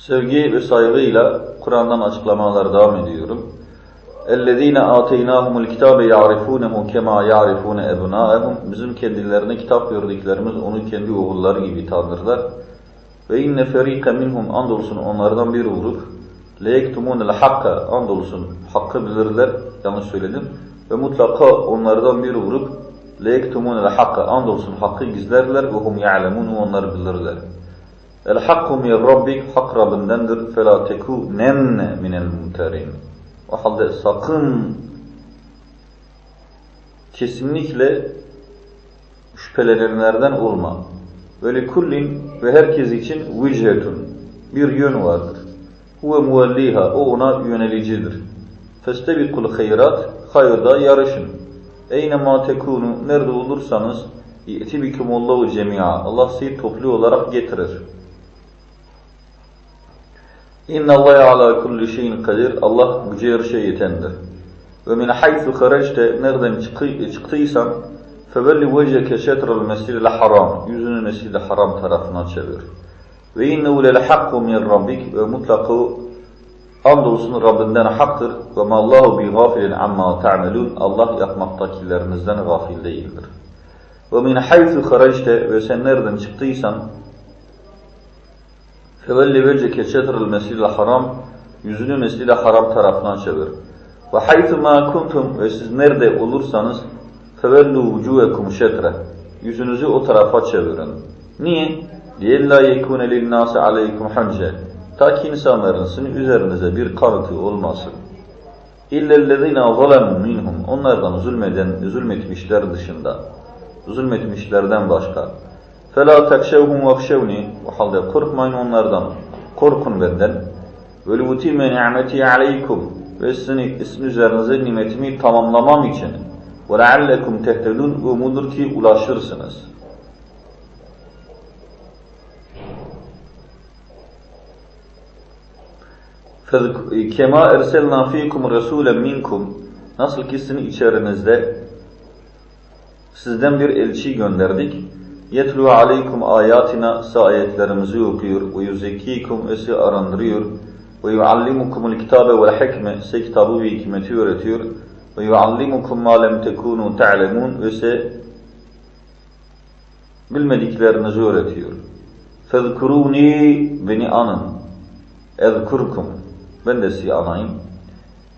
Sevgi ve saygıyla Kur'an'dan açıklamalar devam ediyorum. اَلَّذ۪ينَ آتَيْنَاهُمُ الْكِتَابَ يَعْرِفُونَهُ كَمَا يَعْرِفُونَ اَبْنَاءَهُمْ Bizim kendilerine kitap verdiklerimiz onu kendi oğulları gibi tanırlar. Ve inne ferika minhum andolsun onlardan bir grup leyektumun el hakka andolsun hakkı bilirler yanlış söyledim ve mutlaka onlardan bir grup leyektumun el hakka andolsun hakkı gizlerler ve hum ya'lemun onlar bilirler. El hakku min rabbik hak Rabbidendir fela tekunenne minel mumterin. O halde sakın kesinlikle şüphelenenlerden olma. Ve kullin ve herkes için vichetun bir yön vardır. Huve muvelliha o ona yönelicidir. Festebikul hayrat hayırda yarışın. Eyne ma tekunu nerede olursanız İ'ti bikumullahu cemi'a. Allah sizi toplu olarak getirir. İnna Allah ala kulli şeyin kadir. Allah güce her şeye yetendir. Ve min haythu harajte nereden çıktıysan fevelli veceke şetrel mescid haram. Yüzünü mescid haram tarafına çevir. Ve innehu lel hakku min rabbik ve mutlaka andolsun Rabbinden haktır. Ve ma Allahu bi gafilin amma ta'melun. Allah yapmaktakilerinizden gafil değildir. Ve min haythu harajte ve sen nereden çıktıysan fevelli veceke şetrel mescid haram. Yüzünü mescid haram tarafına çevir. Ve haythu ma kuntum ve siz nerede olursanız fevellu vucuhekum şetre. Yüzünüzü o tarafa çevirin. Niye? لِيَلَّا يَكُونَ لِلنَّاسِ عَلَيْكُمْ حَنْجَ Ta ki insanların sizin üzerinize bir kanıtı olmasın. اِلَّا الَّذِينَ ظَلَمُوا مِنْهُمْ Onlardan zulmeden, zulmetmişler dışında. Zulmetmişlerden başka. فَلَا تَكْشَوْهُمْ وَخْشَوْنِ O halde korkmayın onlardan. Korkun benden. وَلُوْتِمَ نِعْمَتِي عَلَيْكُمْ Ve sizin, sizin üzerinize nimetimi tamamlamam için. وَلَعَلَّكُمْ تَهْتَدُونَ Umudur ki ulaşırsınız. Kema erselna fikum rasulen minkum Nasıl ki sizin içerinizde sizden bir elçi gönderdik. Yetlu aleykum ayatina size ayetlerimizi okuyor. Yuzekkikum ve sizi arındırıyor. Kitabe vel hikme size kitabı ve hikmeti öğretiyor. Yuallimukum ma lem tekunu ta'lemun ve size bilmediklerinizi öğretiyor. Fezkuruni beni anın. Ezkurkum ben de sizi anayım.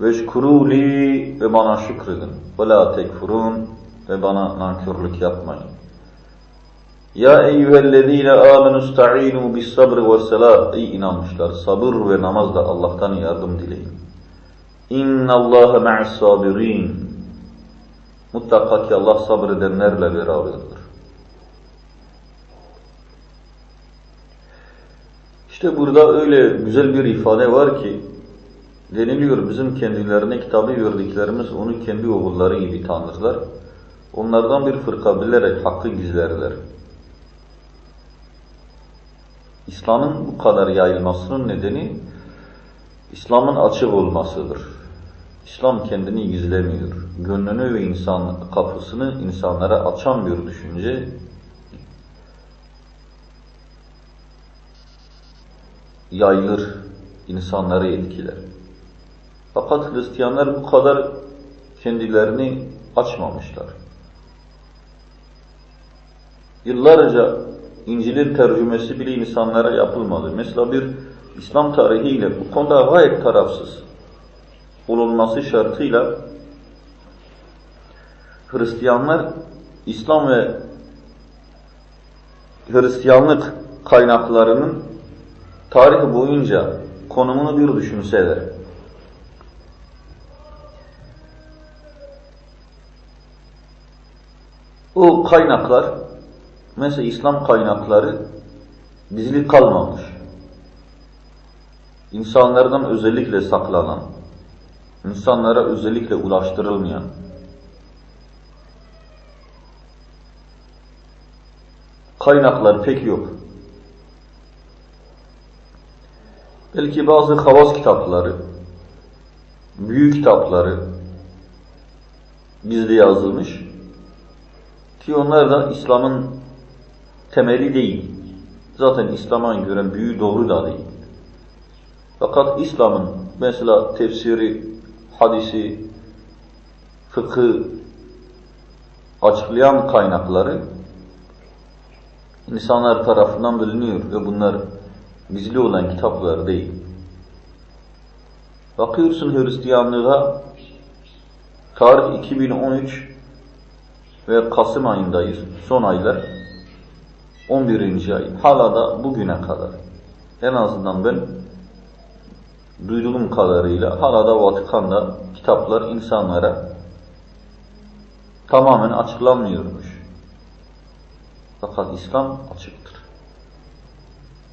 Veşkuruli ve bana şükredin. La tekfurun ve bana nankörlük yapmayın. Ya eyyühellezine amenu sta'inu bis sabr ve salat. Ey inanmışlar sabır ve namazla Allah'tan yardım dileyin. İnna Allaha ma'as sabirin. Mutlaka ki Allah sabredenlerle beraberdir. İşte burada öyle güzel bir ifade var ki deniliyor bizim kendilerine kitabı verdiklerimiz onu kendi oğulları gibi tanırlar. Onlardan bir fırka bilerek hakkı gizlerler. İslam'ın bu kadar yayılmasının nedeni İslam'ın açık olmasıdır. İslam kendini gizlemiyor. Gönlünü ve insan kapısını insanlara açan bir düşünce yayılır, insanları etkiler. Fakat Hristiyanlar bu kadar kendilerini açmamışlar. Yıllarca İncil'in tercümesi bile insanlara yapılmadı. Mesela bir İslam tarihiyle bu konuda gayet tarafsız olunması şartıyla Hristiyanlar İslam ve Hristiyanlık kaynaklarının tarih boyunca konumunu bir düşünseler, o kaynaklar, mesela İslam kaynakları gizli kalmamış. İnsanlardan özellikle saklanan, insanlara özellikle ulaştırılmayan, kaynaklar pek yok. Belki bazı havas kitapları, büyük kitapları gizli yazılmış ki onlar da İslam'ın temeli değil. Zaten İslam'a göre büyü doğru da değil. Fakat İslam'ın mesela tefsiri, hadisi, fıkı açıklayan kaynakları insanlar tarafından biliniyor ve bunlar gizli olan kitaplar değil. Bakıyorsun Hristiyanlığa tarih 2013 ve Kasım ayındayız. Son aylar 11. ay. Hala da bugüne kadar en azından ben duyduğum kadarıyla hala da Vatikan'da kitaplar insanlara tamamen açıklanmıyormuş. Fakat İslam açıktır.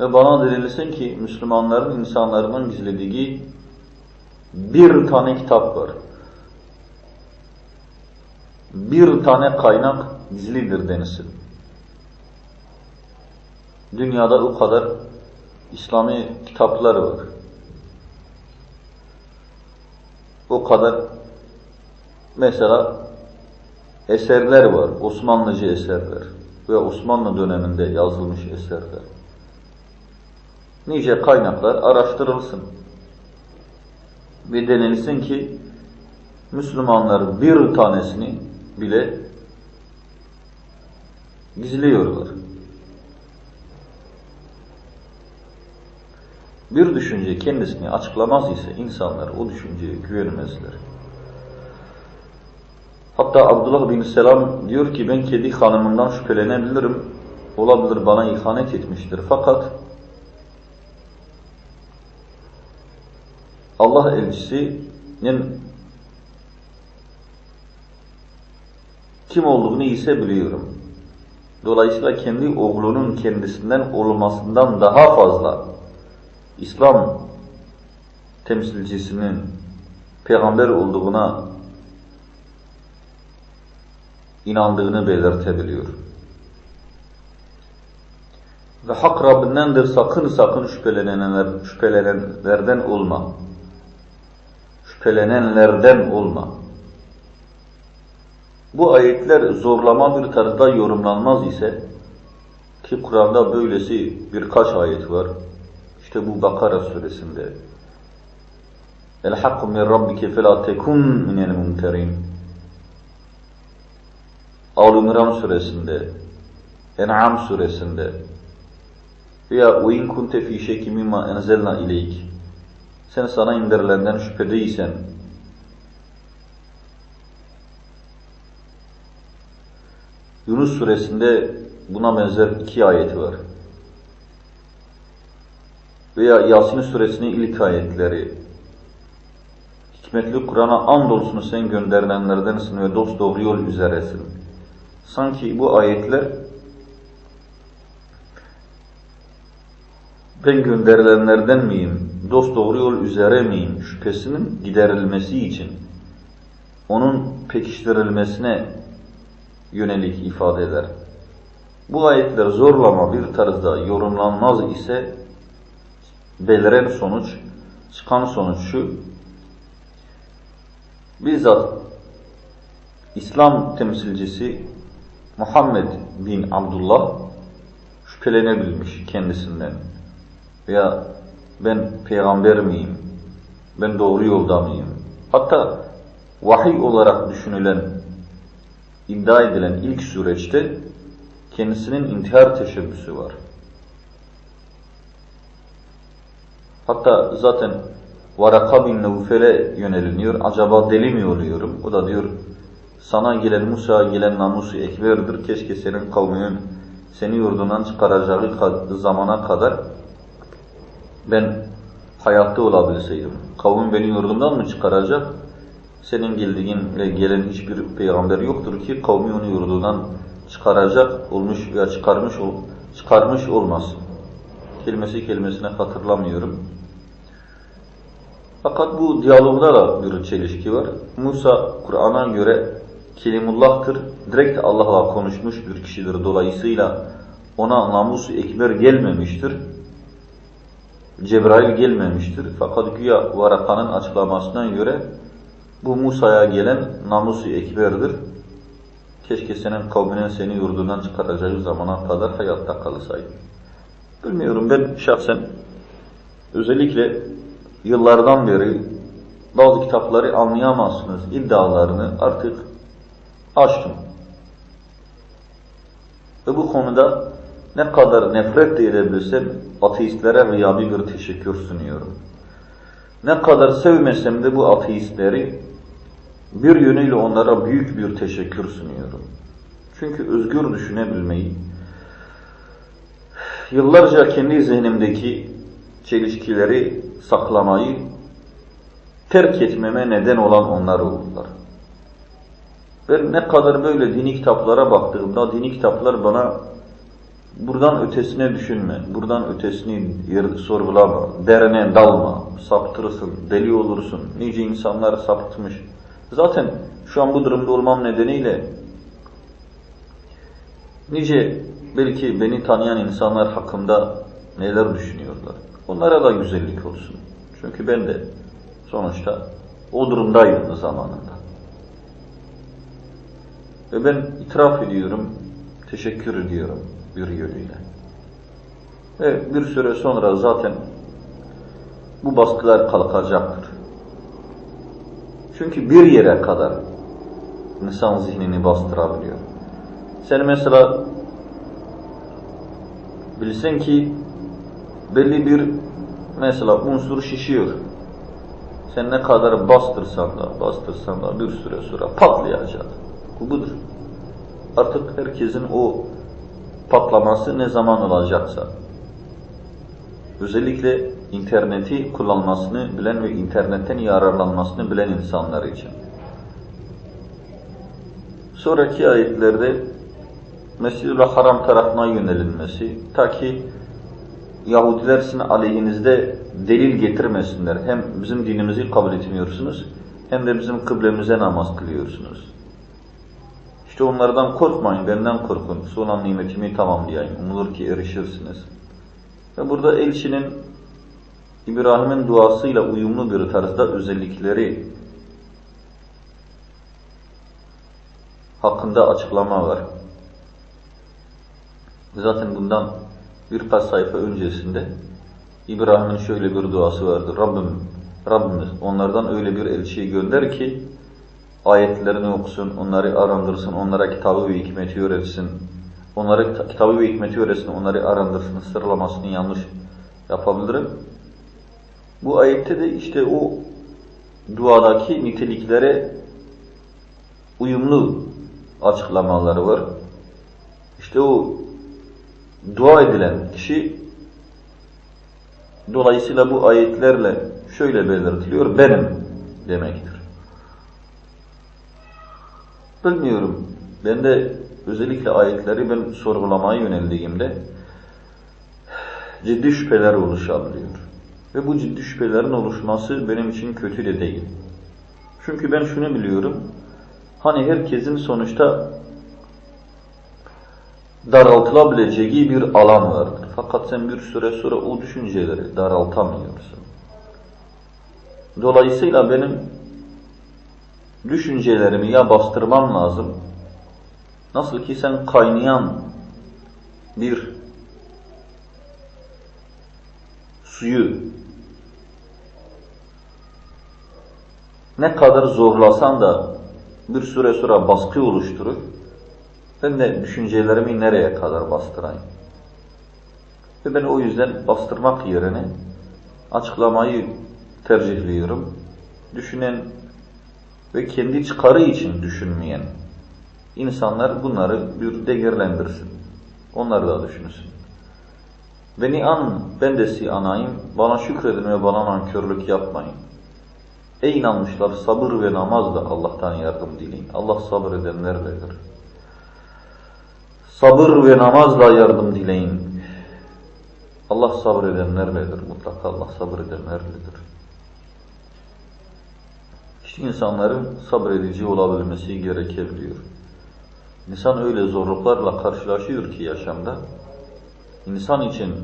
Ve bana denilsin ki Müslümanların insanların gizlediği bir tane kitap var. Bir tane kaynak gizlidir denilsin. Dünyada o kadar İslami kitaplar var. O kadar mesela eserler var, Osmanlıcı eserler ve Osmanlı döneminde yazılmış eserler. Nice kaynaklar araştırılsın. Ve denilsin ki Müslümanlar bir tanesini bile gizliyorlar. Bir düşünce kendisini açıklamaz ise insanlar o düşünceye güvenmezler. Hatta Abdullah bin Selam diyor ki ben kedi hanımından şüphelenebilirim. Olabilir bana ihanet etmiştir. Fakat Allah elçisinin kim olduğunu ise biliyorum. Dolayısıyla kendi oğlunun kendisinden olmasından daha fazla İslam temsilcisinin peygamber olduğuna inandığını belirtebiliyor. Ve hak Rabbindendir sakın sakın şüphelenenler, şüphelenenlerden olma. Şüphelenenlerden olma. Bu ayetler zorlama bir tarzda yorumlanmaz ise ki Kur'an'da böylesi birkaç ayet var. İşte bu Bakara suresinde El hakku min rabbike felâ tekun minel mumterin Al-İmran suresinde En'am suresinde veya ve in kunte fî şekki mimma enzelna sen sana indirilenden şüphedeysen Yunus suresinde buna benzer iki ayeti var. Veya Yasin suresinin ilk ayetleri. Hikmetli Kur'an'a andolsun sen gönderilenlerdensin ve dost doğru yol üzeresin. Sanki bu ayetler ben gönderilenlerden miyim, dost doğru yol üzere miyim şüphesinin giderilmesi için, onun pekiştirilmesine yönelik ifade eder. Bu ayetler zorlama bir tarzda yorumlanmaz ise beliren sonuç, çıkan sonuç şu, bizzat İslam temsilcisi Muhammed bin Abdullah şüphelenebilmiş kendisinden veya ben peygamber miyim, ben doğru yolda mıyım? Hatta vahiy olarak düşünülen, iddia edilen ilk süreçte kendisinin intihar teşebbüsü var. Hatta zaten Varaka bin Nevfel'e yöneliniyor. Acaba deli mi oluyorum? O da diyor sana gelen Musa gelen namusu ekberdir. Keşke senin kavminin seni yurdundan çıkaracağı zamana kadar ben hayatta olabilseydim. Kavmin beni yurdumdan mı çıkaracak? Senin geldiğinle gelen hiçbir peygamber yoktur ki kavmi onu yurdundan çıkaracak olmuş veya çıkarmış ol, çıkarmış olmaz. Kelimesi kelimesine hatırlamıyorum. Fakat bu diyalogda da bir çelişki var. Musa Kur'an'a göre Kelimullah'tır. Direkt Allah'la konuşmuş bir kişidir. Dolayısıyla ona namusu ekber gelmemiştir. Cebrail gelmemiştir. Fakat güya Varaka'nın açıklamasından göre bu Musa'ya gelen namusu ekberdir. Keşke senin kavminin seni yurdundan çıkaracağı zamana kadar hayatta kalsaydı. Bilmiyorum ben şahsen özellikle yıllardan beri bazı kitapları anlayamazsınız iddialarını artık açtım. Ve bu konuda ne kadar nefret de edebilsem ateistlere gıyabi bir teşekkür sunuyorum. Ne kadar sevmesem de bu ateistleri bir yönüyle onlara büyük bir teşekkür sunuyorum. Çünkü özgür düşünebilmeyi, yıllarca kendi zihnimdeki çelişkileri saklamayı terk etmeme neden olan onlar oldular. Ben ne kadar böyle dini kitaplara baktığımda dini kitaplar bana buradan ötesine düşünme, buradan ötesini sorgulama, derine dalma, saptırırsın, deli olursun, nice insanlar sapıtmış. Zaten şu an bu durumda olmam nedeniyle nice belki beni tanıyan insanlar hakkında neler düşünüyorlar. Onlara da güzellik olsun. Çünkü ben de sonuçta o durumdaydım zamanında. Ve ben itiraf ediyorum, teşekkür ediyorum bir yönüyle. Ve bir süre sonra zaten bu baskılar kalkacaktır. Çünkü bir yere kadar insan zihnini bastırabiliyor. Sen mesela bilsen ki belli bir mesela unsur şişiyor. Sen ne kadar bastırsan da bastırsan da bir süre sonra patlayacak. Bu budur. Artık herkesin o patlaması ne zaman olacaksa özellikle interneti kullanmasını bilen ve internetten yararlanmasını bilen insanlar için. Sonraki ayetlerde Mescid-i Haram tarafına yönelinmesi ta ki Yahudiler sizin aleyhinizde delil getirmesinler. Hem bizim dinimizi kabul etmiyorsunuz hem de bizim kıblemize namaz kılıyorsunuz. İşte onlardan korkmayın, benden korkun. Son nimetimi tamamlayayım. Umulur ki erişirsiniz. Ve burada elçinin İbrahim'in duasıyla uyumlu bir tarzda özellikleri hakkında açıklama var. Zaten bundan birkaç sayfa öncesinde İbrahim'in şöyle bir duası vardı. Rabbim, Rabbimiz onlardan öyle bir elçiyi gönder ki ayetlerini okusun, onları arandırsın, onlara kitabı ve hikmeti öğretsin. Onlara kitabı ve hikmeti öğretsin, onları arandırsın, sıralamasını yanlış yapabilirim. Bu ayette de işte o duadaki niteliklere uyumlu açıklamaları var. İşte o dua edilen kişi dolayısıyla bu ayetlerle şöyle belirtiliyor, benim demektir. Bilmiyorum, ben de özellikle ayetleri ben sorgulamaya yöneldiğimde ciddi şüpheler oluşabiliyor. Ve bu ciddi şüphelerin oluşması benim için kötü de değil. Çünkü ben şunu biliyorum, hani herkesin sonuçta daraltılabileceği bir alan vardır. Fakat sen bir süre sonra o düşünceleri daraltamıyorsun. Dolayısıyla benim düşüncelerimi ya bastırmam lazım, nasıl ki sen kaynayan bir suyu ne kadar zorlasan da bir süre sonra baskı oluşturur. Ben de düşüncelerimi nereye kadar bastırayım? Ve ben o yüzden bastırmak yerine açıklamayı tercihliyorum. Düşünen ve kendi çıkarı için düşünmeyen insanlar bunları bir değerlendirsin. Onlar da düşünsün. Beni an, ben de si anayım, bana şükredin ve bana nankörlük yapmayın. Ey inanmışlar sabır ve namazla Allah'tan yardım dileyin. Allah sabır edenlerledir. Sabır ve namazla yardım dileyin. Allah sabır edenlerledir. Mutlaka Allah sabır edenlerledir. İşte insanların sabredici olabilmesi gerekebiliyor. İnsan öyle zorluklarla karşılaşıyor ki yaşamda, insan için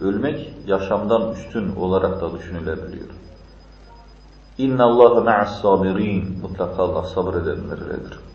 ölmek yaşamdan üstün olarak da düşünülebiliyor. İnna Allahu ma'as sabirin. Mutlaka Allah sabredenlerledir.